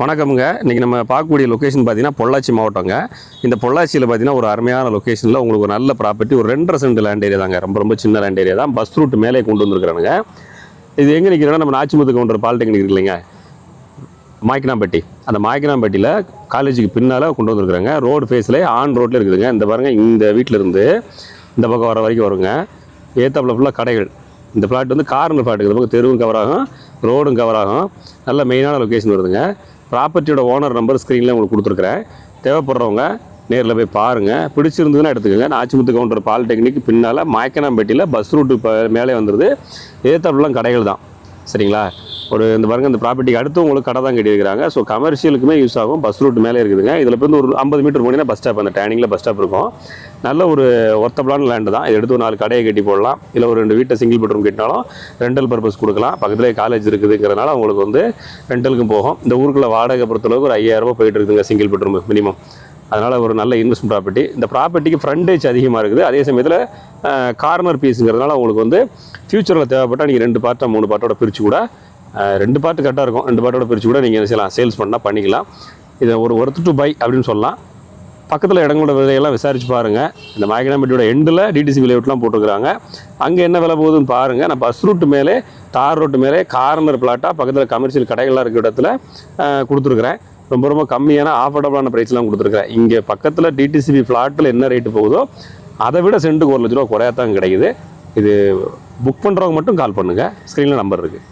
வணக்கமுங்க. இன்றைக்கி நம்ம பார்க்கக்கூடிய லொக்கேஷன் பார்த்தீங்கன்னா பொள்ளாச்சி மாவட்டங்க. இந்த பொள்ளாச்சியில் பார்த்தீங்கன்னா ஒரு அருமையான லொக்கேஷனில் உங்களுக்கு ஒரு நல்ல ப்ராப்பர்ட்டி ஒரு ரெண்டரை சென்ட் லேண்ட் ஏரியா தாங்க. ரொம்ப ரொம்ப சின்ன லேண்ட் ஏரியா தான். பஸ் ரூட் மேலே கொண்டு வந்துருக்குறாங்க இது எங்கே நிற்கிறோன்னா நம்ம நாச்சிமுத்து கவுண்டர் பாலிடெக்னிக் இருக்கு இல்லைங்க மாய்க்கனாம்பட்டி. அந்த மாய்க்கனாம்பட்டியில் காலேஜுக்கு பின்னால் கொண்டு வந்துருக்குறாங்க. ரோடு ஃபேஸில் ஆன் ரோட்டில் இருக்குதுங்க. இந்த பாருங்கள் இந்த வீட்டில் இருந்து இந்த பக்கம் வர வரைக்கும் வருங்க. ஏத்தாப்பில் ஃபுல்லாக கடைகள். இந்த பிளாட் வந்து கார்னர் பிளாட் இந்த பக்கம் தெருவும் கவர் ஆகும் ரோடும் கவர் ஆகும். நல்ல மெயினான லொக்கேஷன் வருதுங்க. ப்ராப்பர்ட்டியோட ஓனர் நம்பர் ஸ்க்ரீனில் உங்களுக்கு கொடுத்துருக்குறேன். தேவைப்படுறவங்க நேரில் போய் பாருங்கள் பிடிச்சிருந்ததுன்னா எடுத்துக்கோங்க. நாச்சிமுத்து கவுண்டர் பாலிடெக்னிக் பின்னால் மாய்க்கனாம்பேட்டியில் பஸ் ரூட்டு இப்போ மேலே வந்துடுது ஏத்தாப்புலாம் கடைகள் தான் சரிங்களா? ஒரு இந்த பாருங்க இந்த ப்ராப்பர்ட்டிக்கு அடுத்து உங்களுக்கு கடை தான் கட்டியிருக்கிறாங்க. ஸோ கமர்ஷியலுக்குமே யூஸ் ஆகும். பஸ் ரூட் மேலே இருக்குதுங்க. இதில் இருந்து ஒரு ஐம்பது மீட்டர் போனீங்கன்னா பஸ் ஸ்டாப் அந்த டேனிங்கில் பஸ் ஸ்டாப் இருக்கும். நல்ல ஒரு ஒர்த்தபிளான லேண்டு தான். இது எடுத்து ஒரு நாலு கடையை கட்டி போடலாம். இல்லை ஒரு ரெண்டு வீட்டை சிங்கிள் பெட்ரூம் கட்டினாலும் ரெண்டல் பர்பஸ் கொடுக்கலாம். பக்கத்துலேயே காலேஜ் இருக்குதுங்கிறதுனால உங்களுக்கு வந்து ரெண்டலுக்கும் போகும். இந்த ஊருக்குள்ள வாடகை பொறுத்தளவுக்கு ஒரு ஐயாயிரம் ரூபாய் போயிட்டு இருக்குதுங்க சிங்கிள் பெட்ரூம் மினிமம் அதனால் ஒரு நல்ல இன்வெஸ்ட்மெண்ட் ப்ராப்பர்ட்டி இந்த ப்ராப்பர்ட்டிக்கு ஃப்ரண்டேஜ் அதிகமாக இருக்குது. அதே சமயத்தில் கார்னர் பீஸுங்கிறதுனால உங்களுக்கு வந்து ஃப்யூச்சரில் தேவைப்பட்டால் நீங்கள் ரெண்டு பார்ட்டாக மூணு பார்ட்டோட பிரித்து கூட ரெண்டு பாட்டு கரெக்டாக இருக்கும். ரெண்டு பார்ட்டோட பிரித்து கூட நீங்கள் என்ன செய்யலாம் சேல்ஸ் பண்ணால் பண்ணிக்கலாம். இதை ஒரு ஒர்த்து டு பை அப்படின்னு சொல்லலாம். பக்கத்தில் இடங்களோட விலையெல்லாம் விசாரிச்சு பாருங்கள் இந்த மாயக்கனாம்பட்டியோட எண்டில் டிடிசி விலையூட்லாம் போட்டிருக்கிறாங்க. அங்கே என்ன விலை போகுதுன்னு பாருங்கள் நான் பஸ் ரூட்டு மேலே தார் ரோட்டு மேலே கார்னர் பிளாட்டாக பக்கத்தில் கமர்ஷியல் கடைகள்லாம் இருக்கிற இடத்துல கொடுத்துருக்குறேன். ரொம்ப ரொம்ப கம்மியான ஆஃபர்டபுளான ப்ரைஸ்லாம் கொடுத்துருக்குறேன். இங்கே பக்கத்தில் டிடிசிபி ஃப்ளாட்டில் என்ன ரேட்டு போகுதோ அதை விட சென்ட்டுக்கு ஒரு லட்ச ரூபா குறையாத்தான் கிடைக்குது. இது புக் பண்ணுறவங்க மட்டும் கால் பண்ணுங்கள் ஸ்க்ரீனில் நம்பர் இருக்குது